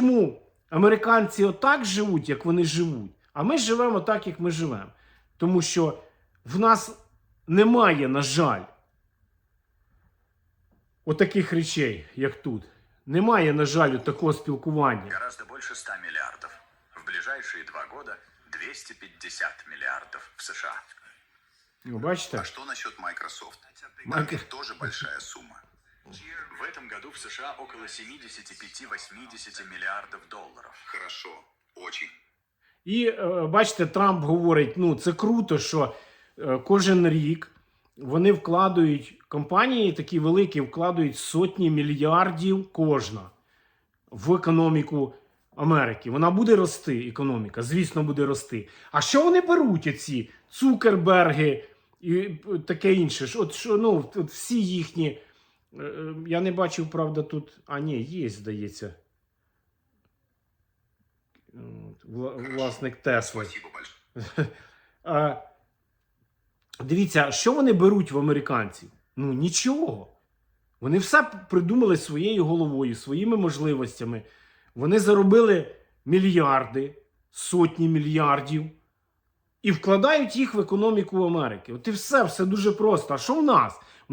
чому американці отак живуть, як вони живуть, а ми живемо так, як ми живемо. Тому що в нас немає, на жаль, отаких речей, як тут. Немає, на жаль, такого спілкування. Гораздо больше 100 миллиардов. В ближайшие два года 250 миллиардов в США. Ви бачите? А что насчет Microsoft? Майк- Там ведь тоже большая сумма. В этом году в США около 75-80 миллиардов долларов. Хорошо, очень. І е, бачите, Трамп говорить: ну це круто, що е, кожен рік вони вкладають компанії такі великі, вкладають сотні мільярдів кожна в економіку Америки. Вона буде рости, економіка, звісно, буде рости. А що вони беруть оці Цукерберги і е, таке інше? От що ну, от всі їхні. Е, е, Я не бачив, правда, тут. А ні, є, здається. Власник Тесли. Спасибо. А, дивіться, що вони беруть в американців? Ну нічого. Вони все придумали своєю головою, своїми можливостями. Вони заробили мільярди, сотні мільярдів і вкладають їх в економіку Америки. От і все, все дуже просто. А що в нас?